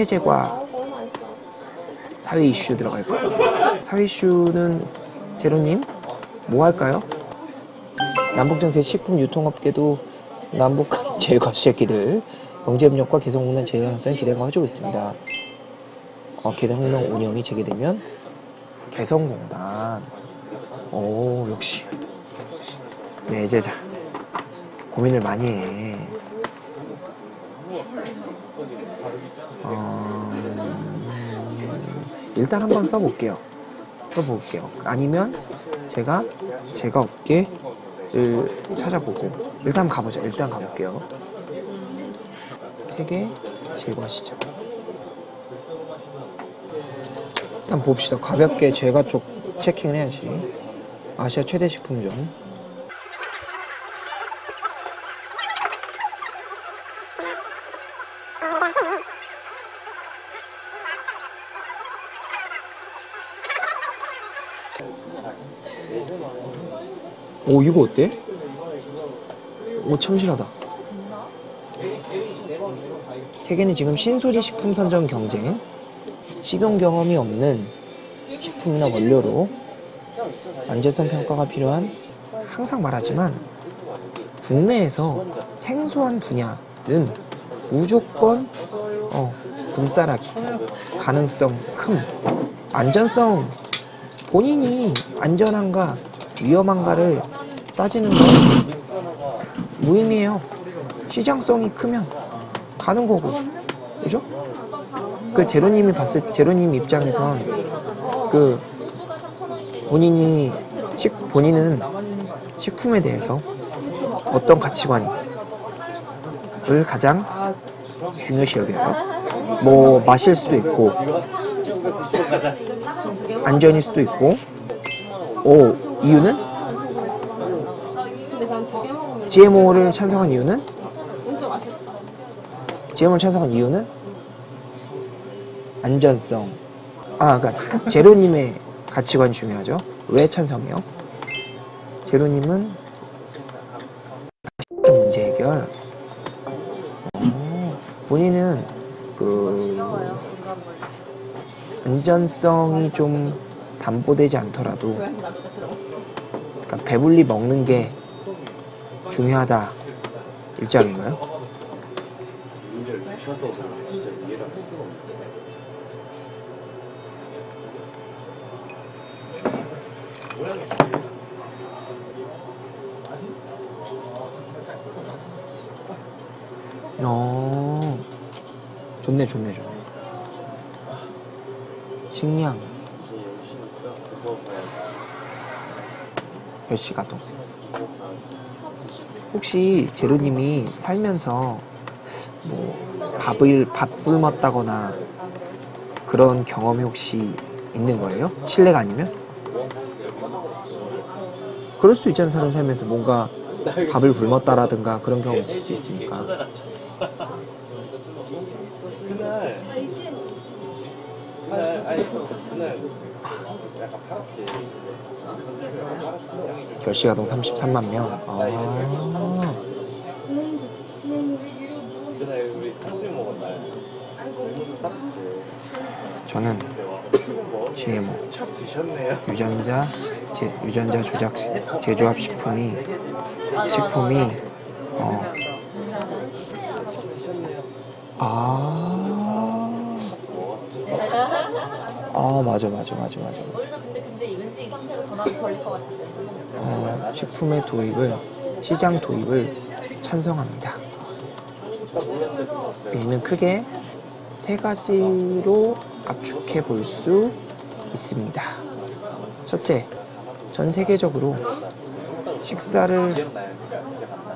혜태 제과 사회 이슈 들어갈 거예요. 사회 이슈는 제로님 뭐 할까요? 남북정세 식품 유통업계도 남북 제과 새끼들 경제협력과 개성공단 재가능성 기대가 해주고 있습니다. 어, 개성공단 운영이 재개되면 개성공단 오 역시 내 제자 고민을 많이 해. 어, 일단 한번 써볼게요. 써볼게요. 아니면 제가 제가 업계를 찾아보고 일단 가보죠. 일단 가볼게요. 세계 시장. 일단 봅시다. 가볍게 제가 쪽 체킹을 해야지. 아시아 최대 식품점. 오 이거 어때? 오 참신하다. 세계는 지금 신소재 식품 선정 경쟁, 식용 경험이 없는 식품이나 원료로 안전성 평가가 필요한 항상 말하지만 국내에서 생소한 분야는 무조건 어, 금싸라기 가능성 큰 안전성 본인이 안전한가 위험한가를 따지는 건 무의미해요. 시장성이 크면 가는 거고, 그죠? 그 제로님이 봤을 제로님 입장에선 그 본인이 식 본인은 식품에 대해서 어떤 가치관을 가장 중요시 여겨요. 뭐 마실 수도 있고 안전일 수도 있고 오 이유는 GMO를 찬성한 이유는. GMO를 찬성한 이유는 안전성. 아 그러니까 제로님의 가치관 중요하죠. 왜 찬성해요? 제로님은 문제 해결. 어, 본인은 그 안전성이 좀 담보되지 않더라도. 그러니까 배불리 먹는 게 중요하다. 일장인가요? 어 좋네 좋네 좋네 식량 이거 봐야 혹시 제로님이 살면서 뭐 밥을 밥 굶었다거나 그런 경험이 혹시 있는 거예요? 실례가 아니면? 그럴 수 있잖아요 사람 살면서 뭔가 밥을 굶었다라든가 그런 경험이 있을 수 있으니까 그날 그날 아니 그날 약간 팔았지. 팔았지. 결시 가동 33만 명 아, 그날 우리 탕수육 날. 딱지. 저는 뭐 GMO. 유전자 제, 유전자 조작 제조합 식품이 식품이 어. 아, 아 맞아 맞아 맞아 맞아. 어, 식품의 도입을 시장 도입을 찬성합니다. 이는 크게 세 가지로 압축해 볼 수 있습니다. 첫째, 전 세계적으로 식사를?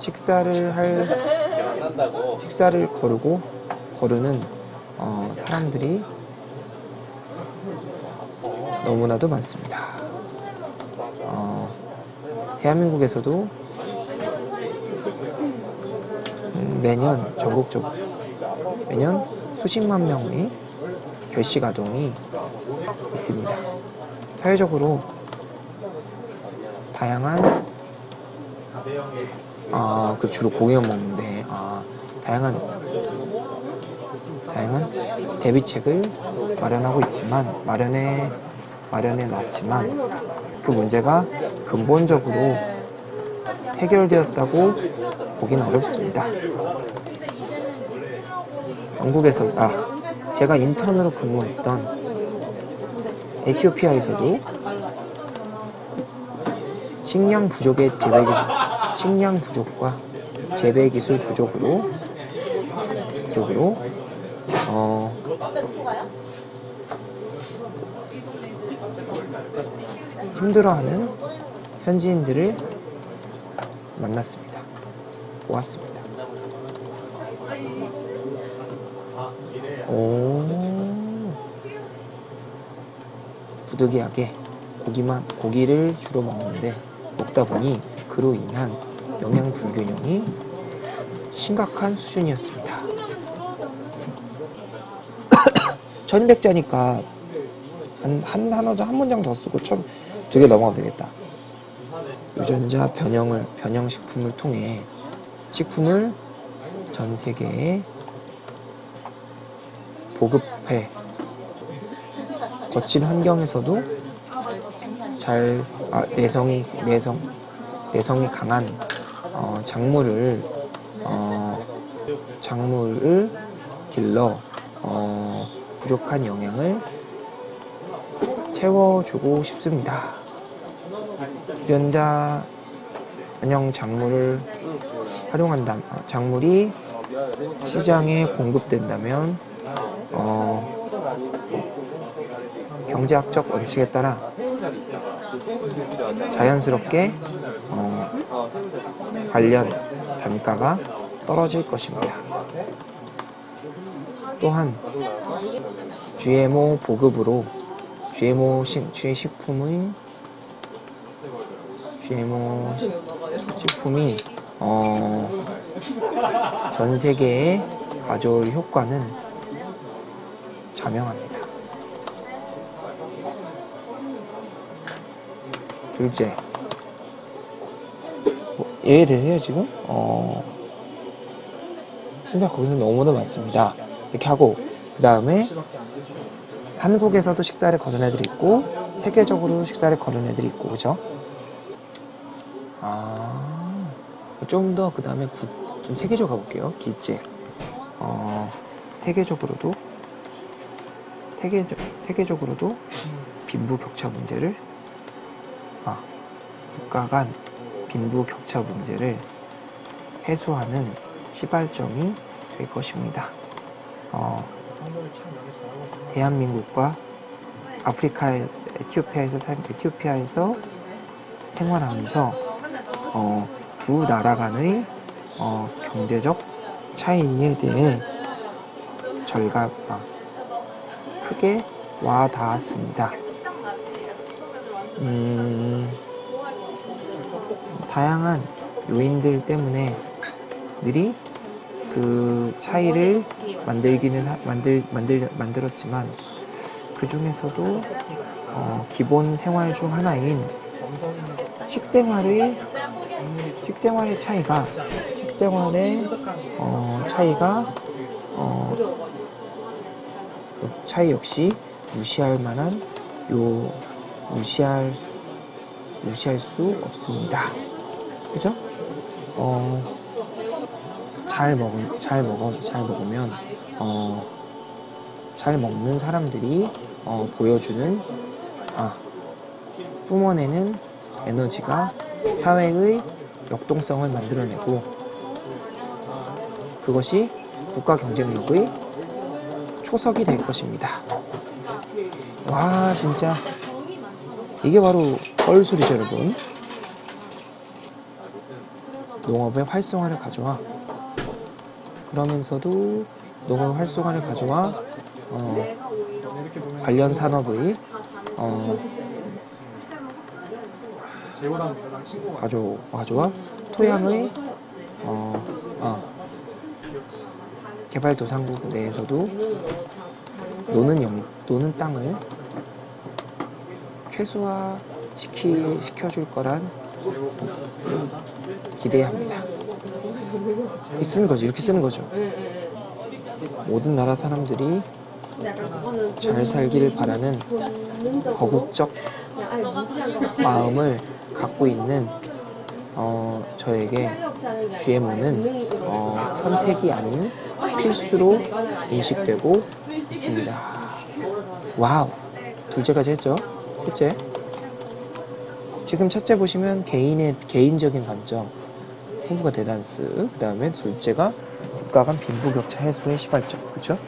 식사를 할. 식사를 거르고 거르는 어, 사람들이 너무나도 많습니다. 어, 대한민국에서도 음, 매년 전국적으로 매년 수십만 명의 결식 아동이 있습니다. 사회적으로 다양한 아, 그 주로 고기만 먹는데 아, 다양한 다양한 대비책을 마련하고 있지만 마련해 마련해 놨지만 그 문제가 근본적으로 해결되었다고 보기는 어렵습니다. 영국에서 아 제가 인턴으로 근무했던 에티오피아에서도 식량 부족의 재배 기술, 식량 부족과 재배 기술 부족으로 부족으로 어, 힘들어하는 현지인들을 만났습니다. 보았습니다. 오, 부득이하게 고기만 고기를 주로 먹는데 먹다 보니 그로 인한 영양 불균형이 심각한 수준이었습니다. 1200자니까 한, 한 단어, 한 문장 더 쓰고 천, 두 개 넘어가도 되겠다. 유전자 변형을, 변형 식품을 통해 식품을 전 세계에 보급해 거친 환경에서도 잘 아, 내성이 내성 내성이 강한 어, 작물을 어, 작물을 길러 어, 부족한 영양을 채워주고 싶습니다. 유전자 변형 작물을 활용한다 아, 작물이 시장에 공급된다면 어, 경제학적 원칙에 따라 자연스럽게 어, 관련 단가가 떨어질 것입니다. 또한 GMO 보급으로 GMO 식, 식품의 GMO 식- 식품이 어, 전 세계에 가져올 효과는 자명합니다. 둘째, 뭐, 이해되세요 지금? 어, 진짜 거기서 너무나 많습니다. 이렇게 하고 그 다음에 한국에서도 식사를 거둔 애들이 있고 세계적으로 식사를 거둔 애들이 있고 그죠? 아, 좀 더 그 다음에 좀 세계적으로 가볼게요. 둘째, 어, 세계적으로도 세계적 세계적으로도 빈부 격차 문제를 아, 국가 간 빈부 격차 문제를 해소하는 시발점이 될 것입니다. 어, 대한민국과 아프리카 에티오피아에서 살 에티오피아에서 생활하면서 어, 두 나라 간의 어, 경제적 차이에 대해 절감 아, 크게 와 닿았습니다. 음, 다양한 요인들 때문에 들이 그 차이를 만들기는 하- 만들 만들 만들었지만 그 중에서도 어, 기본 생활 중 하나인 식생활의 식생활의 차이가 식생활의 어, 차이가 어, 그 차이 역시 무시할 만한 요 무시할 수, 무시할 수 없습니다. 그죠? 어, 잘 먹은 잘 먹어 잘 먹으면 어, 잘 먹는 사람들이 어, 보여주는 아 뿜어내는 에너지가 사회의 역동성을 만들어내고 그것이 국가 경쟁력의 초석이 될 것입니다. 와 진짜 이게 바로 뻘소리죠 여러분. 농업의 활성화를 가져와 그러면서도 농업 활성화를 가져와 어, 관련 산업의 어, 가져 가져와 토양의 어, 아, 개발도상국 내에서도 노는 영, 노는 땅을 최소화 시키, 시켜줄 거란 기대합니다. 이렇게 쓰는 거죠. 이렇게 쓰는 거죠. 모든 나라 사람들이 잘 살기를 바라는 거국적 마음을 갖고 있는 어, 저에게 GMO는 어, 선택이 아닌 필수로 인식되고 있습니다. 와우. 둘째까지 했죠. 셋째. 지금 첫째 보시면 개인의 개인적인 관점, 홍보가 대단스. 그 다음에 둘째가 국가 간 빈부격차 해소의 시발점. 그렇죠?